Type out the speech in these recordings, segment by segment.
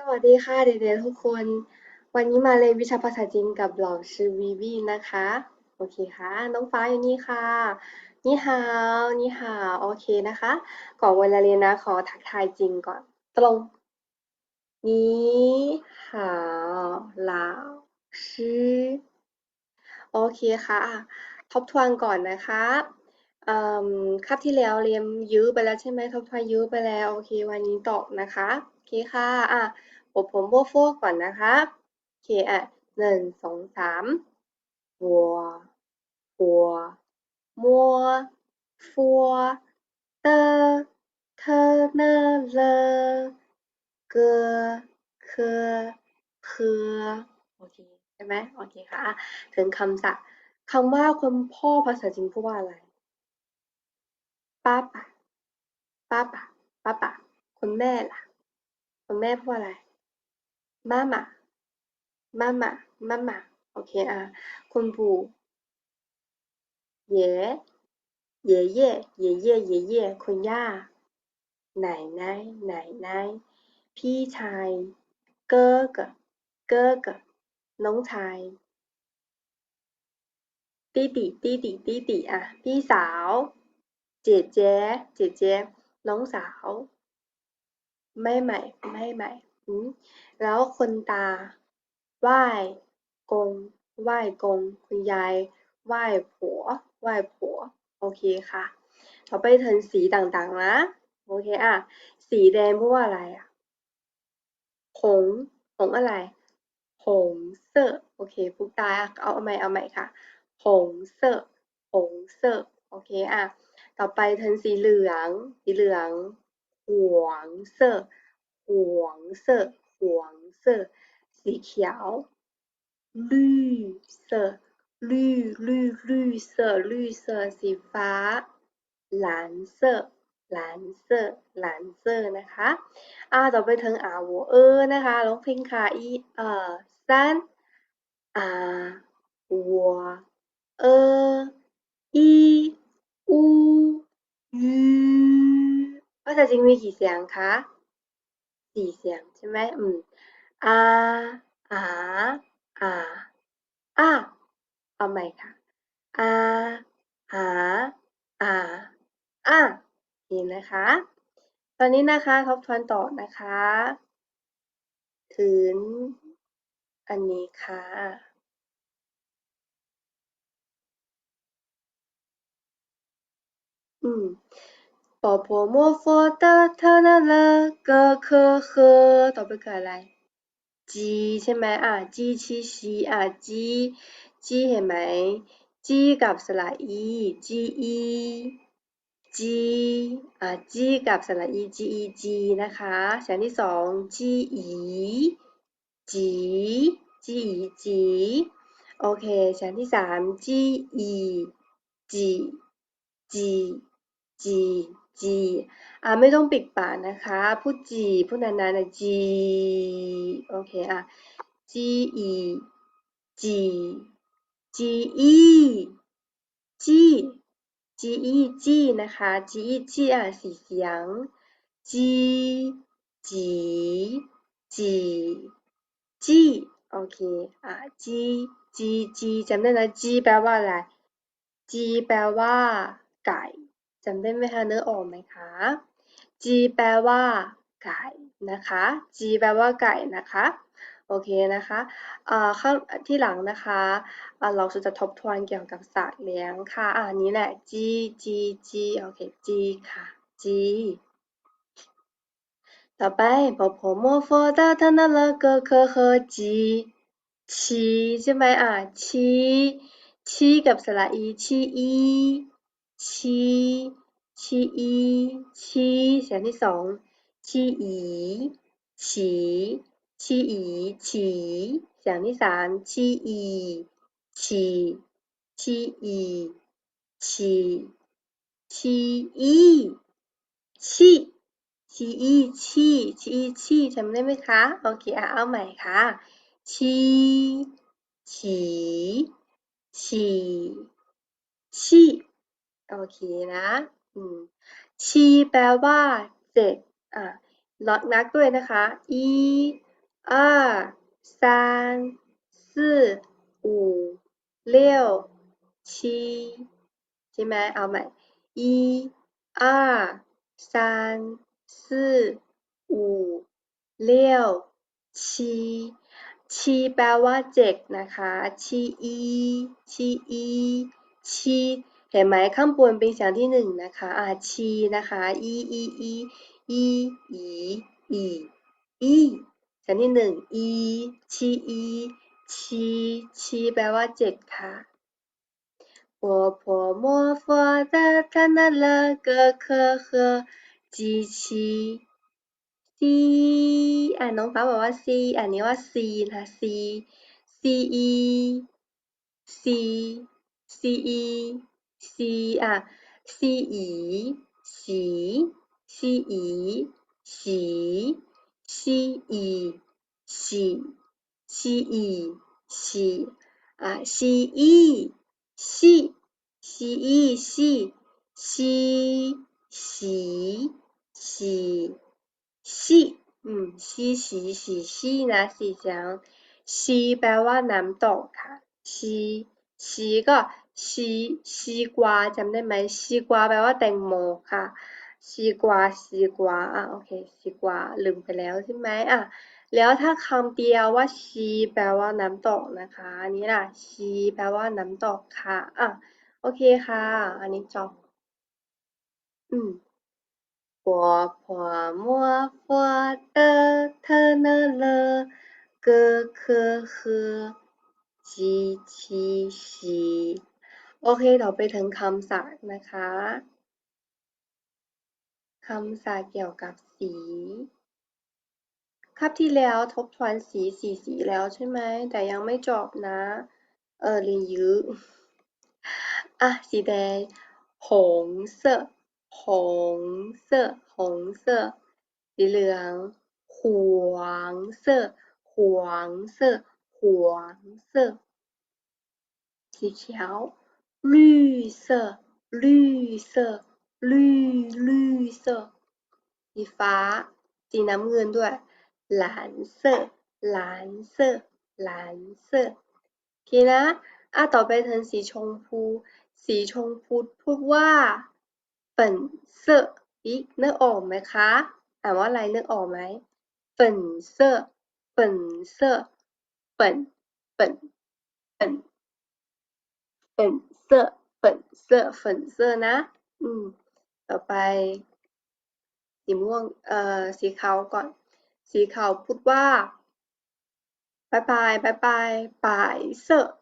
สวัสดีค่ะเด็กๆทุกคน วันนี้มาเรียนวิชาภาษาจีนกับเหล่าชื่อวีวีนะคะ โอเคค่ะ น้องฟ้าอยู่นี่ค่ะนี่ฮาวนี่ฮาวโอเคนะคะ ก่อนเวลาเรียนนะขอทักทายจริงก่อน ตรงนี่ฮาวเหล่าชื่อโอเคค่ะ ทบทวนก่อนนะคะ อืมคาบที่แล้วเรียนยื้อไปแล้วใช่ไหมทบทวนยื้อไปแล้ว โอเค วันนี้ตอบนะคะ โอเคค่ะ อะผมผมโบโฟก่อนนะคะ โอเค อะหนึ่งสองสามหัวหัวมัวฟัวเตอเธอเนอเลเกอเคอเพอโอเคใช่ไหมโอเคค่ะอะ ถึงคำศัพท์คำว่าคุณพ่อภาษาจีนพูดว่าอะไร ป้าป่ะป้าป่ะป้าป่ะคุณแม่ล่ะคุณแม่พูดว่าอะไร มาม่ามาม่ามาม่าโอเคอ่ะคุณปู่เย่เย่เย่เย่เย่เย่เย่คุณย่า奶奶奶奶พี่ชาย哥哥哥哥น้องชาย弟弟弟弟弟弟อ่ะพี่สาว 姐姐姐姐น้องสาวไม่ใหม่ไม่ใหม่อืมแล้วคนตา ไหว้กง ไหว้กง คุณยาย ไหว้ผัว ไหว้ผัว โอเคค่ะ ต่อไปถึงสีต่างๆนะ โอเคอ่ะ สีแดงพูดว่าอะไรอ่ะหงหงอะไรหงเสื้อโอเคพูดตาเอาเอาใหม่เอาใหม่ค่ะหงเสื้อหงเสื้อโอเคอ่ะ ต่อไปเทินสีเหลือง สีเหลืองหวงเซอร์หวงเซอร์หวงเซอร์สีเขียวลืเซอร์ลืลืลืเซอร์เซสีฟ้าหลานเซหลานเซหลานเซนะคะอ่าต่อไปเทิงอ่าวเออนะคะร้องเพลงค่ะอีเอ่อสันอ่าวัวเอออี อูยูภาษาจีนมีกี่เสียงคะ สี่เสียงใช่ไหม อืม อา อา อา อา เอาใหม่ค่ะ อา อา อา อาเห็นนะคะ ตอนนี้นะคะทบทวนต่อนะคะ ถึง อันนี้ค่ะ อืมปอพอมัวฟอเตอเธอนั่นละก็เคอเคอต่อไปคืออะไรจีใช่ไหมอะจีชีชีอะจีจีเห็นไหมจีกับสระอีจีอีจีอะจีกับสระอีจีอีจีนะคะเสียงที่สองจีอีจีจีอีจีโอเคเสียงที่สามจีอีจีจี จีจีอะไม่ต้องปิดปากนะคะ พูดจีพูดนานๆนะจีโอเคอะจีอีจีจีอีจีจีอีจีนะคะจีอีจีอะสีเสียงจีจีจีจีโอเคอะจีจีจีจำได้นะจีแปลว่าอะไรจีแปลว่าไก่ จำได้ไหมคะเนื้อออกไหมคะจีแปลว่าไก่นะคะจีแปลว่าไก่นะคะโอเคนะคะข้างที่หลังนะคะเราจะทบทวนเกี่ยวกับสัตว์เลี้ยงค่ะอันนี้แหละจีจีจีโอเคจีค่ะจีต่อไปพอพอมอฟอตาทานาละก็เคอเคอจีชีใช่ไหมอะชีชีกับสระอีชีอี ชีชีอี ชีเสียงที่สอง ชีอี ฉี ชีอี ฉี เสียงที่สาม ชีอี ฉี ชีอี ฉี ชีอี ชีชีอีชีชีอีชีจำได้ไหมคะ โอเคอะเอาใหม่ค่ะ ชี ฉี ฉี ชี โอเคนะชีแปลว่าเจ็ดอะล็อกนักด้วยนะคะอีอาสามสี่ห้าหกเจ็ดใช่ไหมเอาใหม่อีอาสามสี่ห้าหกเจ็ดชีแปลว่าเจ็ดนะคะชีอีชีอีชี เห็นไหมข้างบนเป็นเสียงที่หนึ่งนะคะอ่าชีนะคะอีอีอีอีอีอีอีเสียงที่หนึ่งอีชีอีชีชีแปลว่าเจ็ดค่ะ婆婆摸佛的看到了个可和机器 C อ่านน้องฟ้าบอกว่า C อ่านนี้ว่า C นะคะ C C E C C E c 啊，c 乙喜，c 乙喜，c 乙喜，c 乙喜，啊，c 乙喜，c 乙喜，c 喜喜喜，嗯，c 喜喜喜呢是讲，西白话难懂卡，西西个。 สีสีกวาจำได้ไหมสีกวาแปลว่าแตงโมค่ะสีกวาสีกวาอ่ะโอเคสีกวาลืมไปแล้วใช่ไหมอ่ะแล้วถ้าคำเดียวว่าชีแปลว่าน้ำตกนะคะอันนี้ล่ะชีแปลว่าน้ำตกค่ะอ่ะโอเคค่ะ อันนี้จบอืม婆婆摸佛的特呢了个可和机器สี โอเค ต่อไปถึงคำศัพท์นะคะ คำศัพท์เกี่ยวกับสี ครับที่แล้วทบทวนสีสีสีแล้วใช่ไหม แต่ยังไม่จบนะ เออรียื้ออะ สีแดงหงสื้อหงสื้อหงสื้อสีเหลืองหวงสื้อหวงสื้อหวงสื้อสีเขียว 绿色绿色绿绿色สีฟ้า สีน้ำเงินด้วย蓝色蓝色蓝色โอเคนะอ่ะต่อไปถึงสีชมพู สีชมพูพูดว่า粉色อีกนึกออกไหมคะอ่านว่าอะไรนึกออกไหม粉色粉色粉粉粉粉 เซอเปินะ อืม ต่อไป สีม่วง เอ่อ สีขาวก่อน สีขาวพูดว่าบายบายบายบายปายเซอร์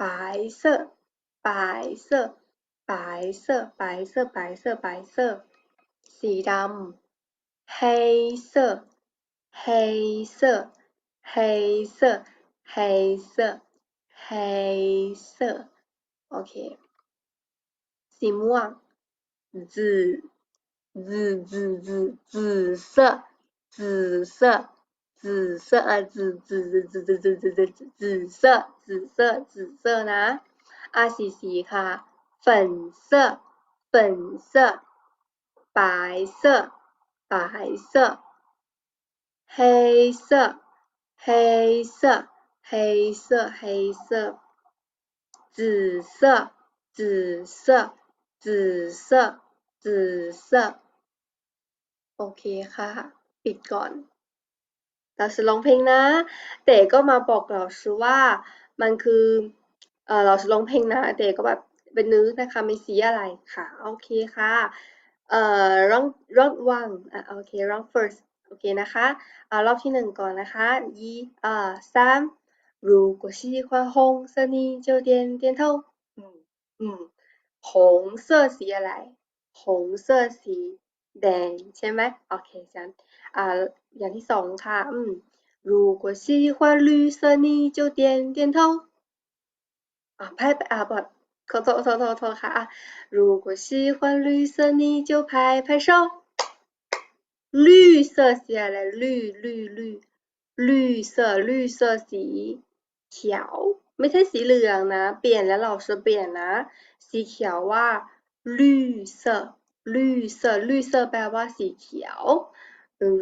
ปายเซอร์ปายเซอร์ปายเซอร์ปายเซอร์ปายเซอร์ปายเซอร์ สีดำเฮเซอร์เฮเ ค สีม่วง紫紫紫紫紫色紫色紫色啊紫紫紫紫紫紫紫紫紫色紫色紫色นะอ่ะสีสีค่ะ 粉色粉色白色白色黑色黑色黑色黑色 紫色紫色紫色紫色โอเคค่ะ ปิดก่อน เราจะร้องเพลงนะ แต่ก็มาบอกเราชื่อว่ามันคือ เออเราจะร้องเพลงนะ แต่ก็แบบเป็นนึกนะคะไม่สีอะไรค่ะ โอเคค่ะ เอ่อ round round one อ่ะโอเค round first โอเคนะคะอ่ารอบที่หนึ่งก่อนนะคะ一二三 如果喜欢红色你就点点头อืมอืม红色สีอะไร红色สีแดงใช่ไหมโอเคฉันอ่าอย่างที่สองค่ะอืม如果喜欢绿色你就点点头อ่า拍อ่าบอดขอโทษโทษโทษโทษค่ะอ่ะ如果喜欢绿色你就拍拍手绿色สีอะไร绿绿绿绿色绿色สี เขียว ไม่ใช่สีเหลืองนะ เปลี่ยนแล้วเราจะเปลี่ยนนะ สีเขียวว่า绿色绿色绿色แปลว่าสีเขียว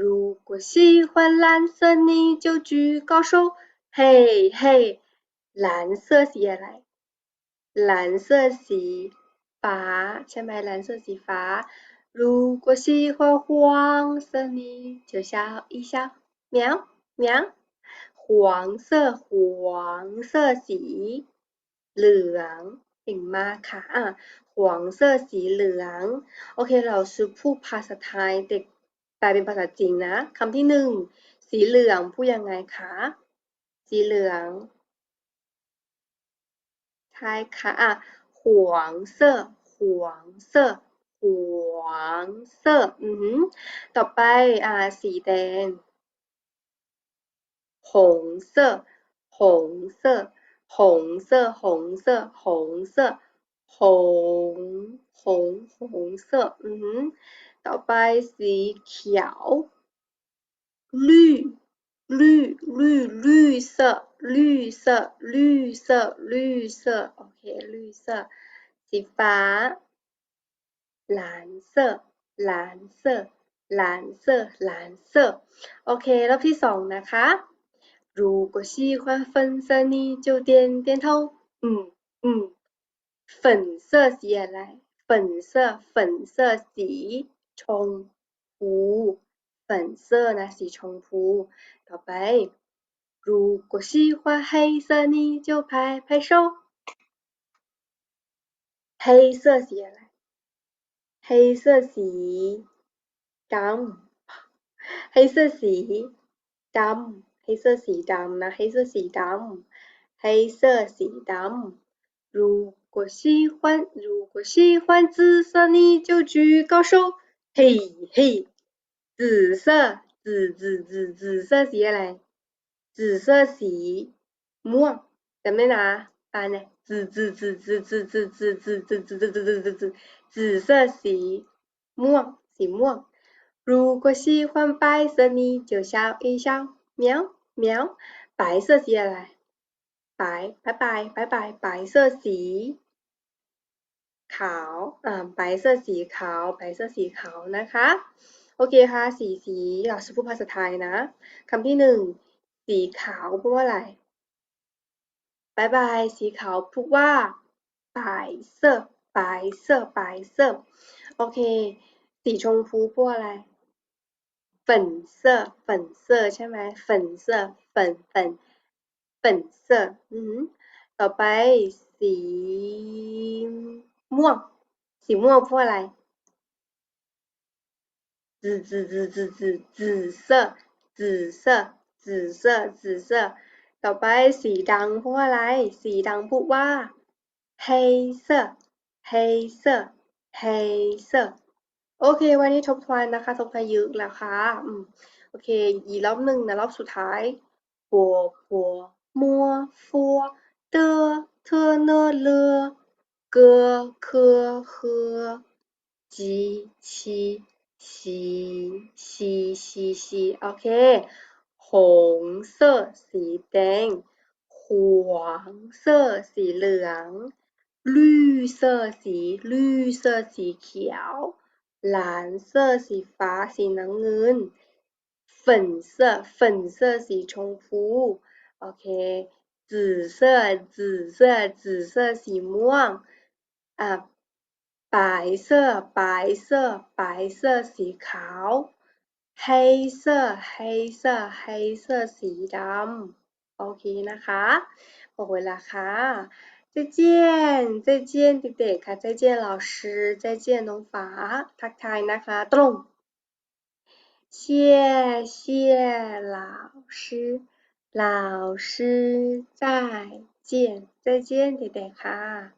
如果喜欢蓝色，你就举高手。嘿嘿，蓝色สีอะไร蓝色สีฟ้าใช่ไหม蓝色สีฟ้า如果喜欢黄色，你就笑一笑。喵喵， 黄色黄色สี เหลืองเก่งมาค่ะอะ黄色สีเหลือง โอเค เราซื้พูดภาษาไทยเด็กแปลเป็นภาษาจีนนะคำที่หนึ่งสีเหลืองพูดยังไงคะ สีเหลืองใช่ค่ะอะ黄色黄色黄色อือมต่อไปอ่าสีแดง หงเสื้อหงเสื้อ红色，红色，红色，红红红色，嗯哼，ต่อไปสีเขียว绿绿绿绿色绿色绿色绿色，OK 绿色สีฟ้า蓝色蓝色蓝色蓝色โอเครอบที่สองนะคะ 如果喜欢粉色，你就点点头。嗯嗯，粉色สีอะไร粉色粉色สีชมพู粉色นะสีชมพูต่อไป如果喜欢黑色，你就拍拍手。黑色สีอะไร黑色สีดำ黑色สีด ำ黑色สีดำนะ黑色สีดำ黑色สีดำ如果喜欢如果喜欢紫色你就举高手嘿嘿紫色紫紫紫紫色สีอะไร紫色สีม่วงจำได้นะอ่านเนี่ย紫紫紫紫紫紫紫紫紫紫紫紫紫紫紫色สีม่วงสีม่วง如果喜欢白色你就笑一笑 喵喵白色สีอะไร白拜拜拜拜白色สีขาวอ่า白色สีขาว白色สีขาวนะคะโอเคค่ะสีสีเราจะพูดภาษาไทยนะคำที่หนึ่งสีขาวพูดว่าอะไรบายบายสีขาวพูดว่า白色白色白色โอเคสีชมพูพูดอะไร 粉色粉色ใช่ไหม粉色粉粉粉色อืมต่อไปสีม่วงสีม่วงพูดอะไร紫紫紫紫紫紫色紫色紫色紫色ต่อไปสีดังพูดอะไรสีดังพูดว่า黑色黑色黑色 โอเค วันนี้ทบทวนนะคะ ทบทวนเยอะแล้วค่ะอืมโอเค อีกรอบหนึ่งนะรอบสุดท้ายปัวปัวมัวฟัวเตอเธอเนอเลอเกอเคอเฮอจีชีสีสีสีสีโอเคหงเสื้อสีแดงหวงเสื้อสีเหลือง绿色สี绿色สีเขียว 蓝色สีฟ้าสีน้ำเงิน粉色粉色สีชมพูโอเค紫色紫色紫色สีม่วงอ่ะ白色白色白色สีขาว黑色黑色黑色สีดำโอเคนะคะหมดเวลาค่ะ 再见再见迪迪卡再见老师再见龙法卡卡拿卡咚谢谢老师老师再见再见迪迪卡